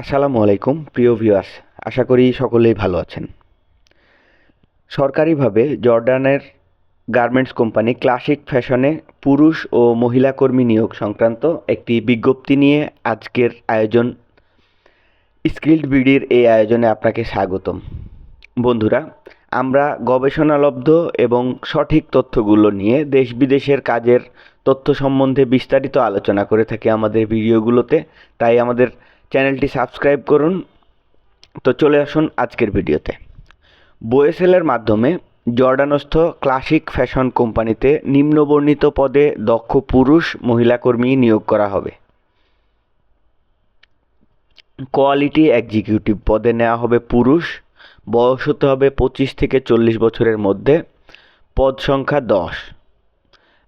আসসালামু আলাইকুম, প্রিয় ভিউয়ার্স। আশা করি সকলেই ভালো আছেন। সরকারিভাবে জর্ডানের গার্মেন্টস কোম্পানি ক্লাসিক ফ্যাশনে পুরুষ ও মহিলা কর্মী নিয়োগ সংক্রান্ত একটি বিজ্ঞপ্তি নিয়ে আজকের আয়োজন। স্কিল্ড বিডির এই আয়োজনে আপনাকে স্বাগতম। বন্ধুরা, আমরা গবেষণালব্ধ এবং সঠিক তথ্যগুলো নিয়ে দেশ বিদেশের কাজের তথ্য সম্বন্ধে বিস্তারিত আলোচনা করে থাকি আমাদের ভিডিওগুলোতে। তাই আমাদের চ্যানেলটি সাবস্ক্রাইব করুন। তো চলে আসুন আজকের ভিডিওতে। বোয়েসেলের মাধ্যমে জর্ডানস্থ ক্লাসিক ফ্যাশন কোম্পানিতে নিম্নবর্ণিত পদে দক্ষ পুরুষ মহিলা কর্মী নিয়োগ করা হবে। কোয়ালিটি এক্সিকিউটিভ পদে নেওয়া হবে পুরুষ। বয়স হতে হবে পঁচিশ থেকে চল্লিশ বছরের মধ্যে। পদ সংখ্যা দশ।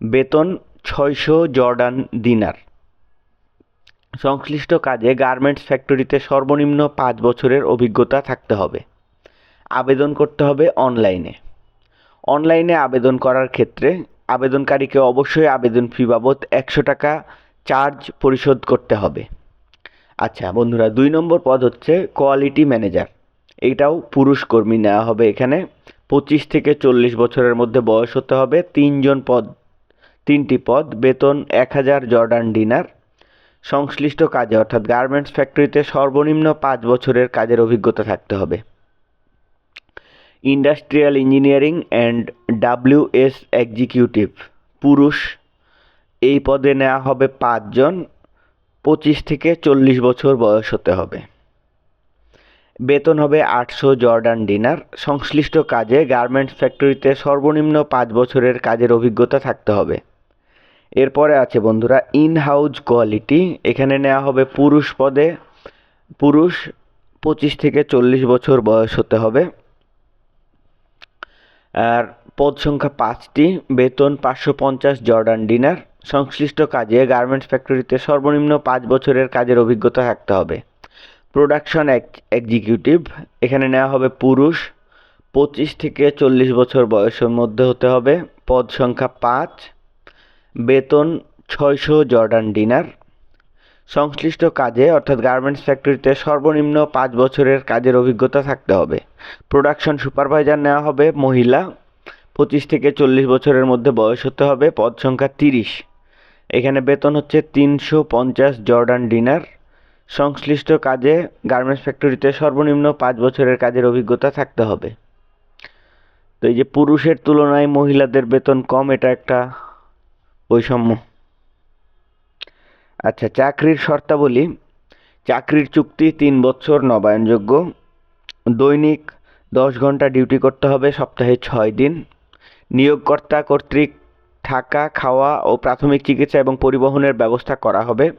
বেতন ছয়শো জর্ডান দিনার। সংশ্লিষ্ট কাজে গার্মেন্টস ফ্যাক্টরিতে সর্বনিম্ন পাঁচ বছরের অভিজ্ঞতা থাকতে হবে। আবেদন করতে হবে অনলাইনে অনলাইনে আবেদন করার ক্ষেত্রে আবেদনকারীকে অবশ্যই আবেদন ফি বাবদ একশো টাকা চার্জ পরিশোধ করতে হবে। আচ্ছা বন্ধুরা, দুই নম্বর পদ হচ্ছে কোয়ালিটি ম্যানেজার এইটাও পুরুষ কর্মী নেওয়া হবে এখানে। পঁচিশ থেকে চল্লিশ বছরের মধ্যে বয়স হতে হবে। তিনজন পদ, তিনটি পদ, বেতন এক হাজার জর্ডান ডিনার। সংশ্লিষ্ট কাজে, অর্থাৎ গার্মেন্টস ফ্যাক্টরিতে সর্বনিম্ন পাঁচ বছরের কাজের অভিজ্ঞতা থাকতে হবে। Industrial engineering and W S executive পুরুষ, এই পদে নেওয়া হবে পাঁচজন, পঁচিশ থেকে চল্লিশ বছর বয়স হতে হবে। বেতন হবে আটশো জর্ডান ডিনার। সংশ্লিষ্ট কাজে গার্মেন্টস ফ্যাক্টরিতে সর্বনিম্ন পাঁচ বছরের কাজের অভিজ্ঞতা থাকতে হবে। এরপরে আছে বন্ধুরা ইন হাউজ কোয়ালিটি এখানে নেওয়া হবে পুরুষ পদে। পুরুষ পঁচিশ থেকে চল্লিশ বছর বয়স হতে হবে। আর পদ সংখ্যা পাঁচটি, বেতন পাঁচশো পঞ্চাশ জর্ডান ডিনার। সংশ্লিষ্ট কাজে গার্মেন্টস ফ্যাক্টরিতে সর্বনিম্ন পাঁচ বছরের কাজের অভিজ্ঞতা থাকতে হবে। প্রোডাকশন এক্সিকিউটিভ এখানে নেওয়া হবে পুরুষ। পঁচিশ থেকে চল্লিশ বছর বয়সের মধ্যে হতে হবে। পদ সংখ্যা পাঁচ বেতন ছয়শো জর্ডান ডিনার। সংশ্লিষ্ট কাজে, অর্থাৎ গার্মেন্টস ফ্যাক্টরিতে সর্বনিম্ন পাঁচ বছরের কাজের অভিজ্ঞতা থাকতে হবে। প্রোডাকশন সুপারভাইজার নেওয়া হবে মহিলা, পঁচিশ থেকে চল্লিশ বছরের মধ্যে বয়স হতে হবে, পদ সংখ্যা তিরিশ। এখানে বেতন হচ্ছে তিনশো পঞ্চাশ জর্ডান ডিনার। সংশ্লিষ্ট কাজে, গার্মেন্টস ফ্যাক্টরিতে সর্বনিম্ন পাঁচ বছরের কাজের অভিজ্ঞতা থাকতে হবে। তো এই যে পুরুষের তুলনায় মহিলাদের বেতন কম, এটা একটা বৈষম্য। আচ্ছা চাকরির শর্তাবলী। চাকরির চুক্তি, তিন বছর নবায়নযোগ্য। দৈনিক দশ ঘণ্টা ডিউটি করতে হবে, সপ্তাহে ছয় দিন। নিয়োগকর্তা কর্তৃক থাকা, খাওয়া ও প্রাথমিক চিকিৎসা এবং পরিবহনের ব্যবস্থা করা হবে।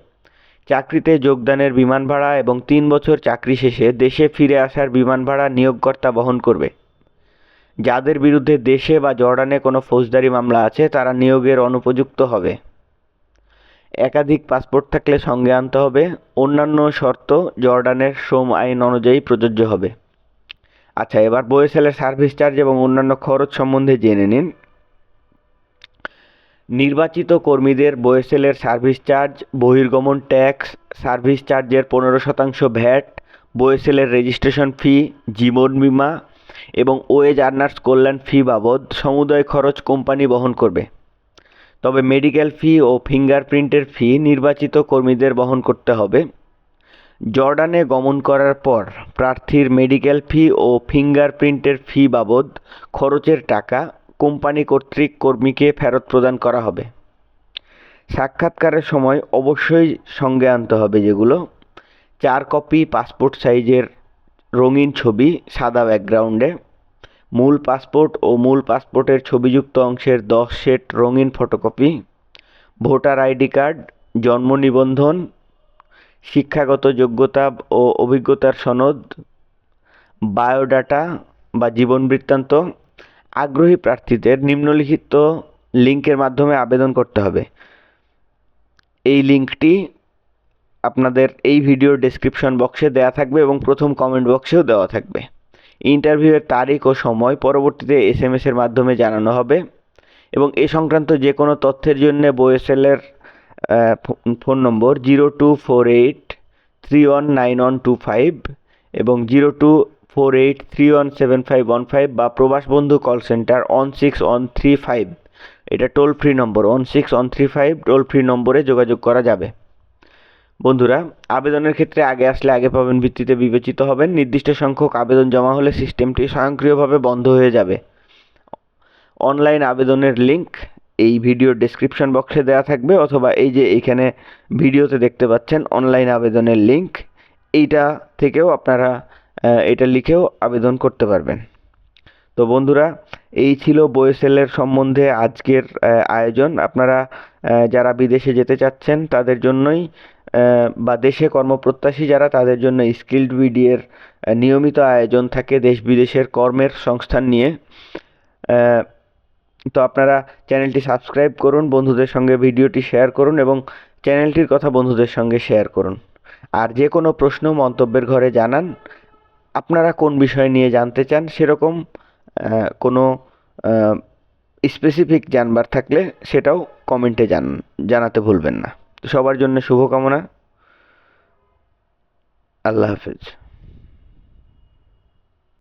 চাকরিতে যোগদানের বিমান ভাড়া এবং তিন বছর চাকরি শেষে দেশে ফিরে আসার বিমান ভাড়া নিয়োগকর্তা বহন করবে। যাদের বিরুদ্ধে দেশে বা জর্ডানে কোনো ফৌজদারি মামলা আছে, তারা নিয়োগের অনুপযুক্ত হবে। একাধিক পাসপোর্ট থাকলে সঙ্গে আনতে হবে। অন্যান্য শর্ত, জর্ডানের শ্রম আইন অনুযায়ী প্রযোজ্য হবে। আচ্ছা এবার বয়েসেলের সার্ভিস চার্জ এবং অন্যান্য খরচ সম্বন্ধে জেনে নিন। নির্বাচিত কর্মীদের বয়েসেলের সার্ভিস চার্জ, বহির্গমন ট্যাক্স, সার্ভিস চার্জের পনেরো শতাংশ ভ্যাট বয়েসেলের রেজিস্ট্রেশন ফি, জীবন বিমা এবং ওয়েজ আর্নার্স কল্যাণ ফি বাবদ সমুদয় খরচ কোম্পানি বহন করবে। তবে মেডিকেল ফি ও ফিঙ্গারপ্রিন্টের ফি নির্বাচিত কর্মীদের বহন করতে হবে। জর্ডানে গমন করার পর প্রার্থীর মেডিকেল ফি ও ফিঙ্গারপ্রিন্টের ফি বাবদ খরচের টাকা কোম্পানি কর্তৃক কর্মীকে ফেরত প্রদান করা হবে। সাক্ষাৎকারের সময় অবশ্যই সঙ্গে আনতে হবে যেগুলো। চার কপি পাসপোর্ট সাইজের রঙিন ছবি, সাদা ব্যাকগ্রাউন্ডে মূল পাসপোর্ট ও মূল পাসপোর্টের ছবিযুক্ত অংশের দশ সেট রঙিন ফটোকপি ভোটার আইডি কার্ড জন্ম নিবন্ধন, শিক্ষাগত যোগ্যতা ও অভিজ্ঞতার সনদ বায়োডাটা বা জীবন বৃত্তান্ত। আগ্রহী প্রার্থীদের নিম্নলিখিত লিঙ্কের মাধ্যমে আবেদন করতে হবে। এই লিঙ্কটি আপনাদের এই ভিডিওর ডেসক্রিপশন বক্সে দেওয়া থাকবে এবং প্রথম কমেন্ট বক্সেও দেওয়া থাকবে। ইন্টারভিউয়ের তারিখ ও সময় পরবর্তীতে এস এম এসের মাধ্যমে জানানো হবে এবং এ সংক্রান্ত যে কোনো তথ্যের জন্য বোয়েসেলের phone number zero two four eight three one nine one two five এবং zero two four eight three one seven five one five বা Probash Bondhu call center one six one three five এটা toll free number one six one three five toll free নম্বরে যোগাযোগ করা যাবে। বন্ধুরা, আবেদনের ক্ষেত্রে আগে আসলে আগে পাবেন ভিত্তিতে বিবেচিত হবেন। নির্দিষ্ট সংখ্যক আবেদন জমা হলে সিস্টেমটি স্বয়ংক্রিয়ভাবে বন্ধ হয়ে যাবে। অনলাইন আবেদনের লিংক এই ভিডিও ডেসক্রিপশন বক্সে দেওয়া থাকবে অথবা এই যে এখানে ভিডিওতে দেখতে পাচ্ছেন অনলাইন আবেদনের লিংক, এইটা থেকেও আপনারা এটা লিখেও আবেদন করতে পারবেন। তো বন্ধুরা, এই ছিল বয়েসেলের সম্বন্ধে আজকের আয়োজন। আপনারা যারা বিদেশে যেতে চাচ্ছেন তাদের জন্যই বা দেশে কর্মপ্রত্যাশী যারা তাদের জন্য স্কিল্ড বিডিএর নিয়মিত আয়োজন থাকে দেশ বিদেশের কর্মের সংস্থান নিয়ে। তো আপনারা চ্যানেলটি সাবস্ক্রাইব করুন, বন্ধুদের সঙ্গে ভিডিওটি শেয়ার করুন এবং চ্যানেলটির কথা বন্ধুদের সঙ্গে শেয়ার করুন। আর যে কোনো প্রশ্ন মন্তব্যের ঘরে জানান। আপনারা কোন বিষয় নিয়ে জানতে চান সেরকম কোনো স্পেসিফিক জানবার থাকলে সেটাও কমেন্টে জান, জানাতে ভুলবেন না। তো সবার জন্য শুভকামনা। আল্লাহ হাফেজ।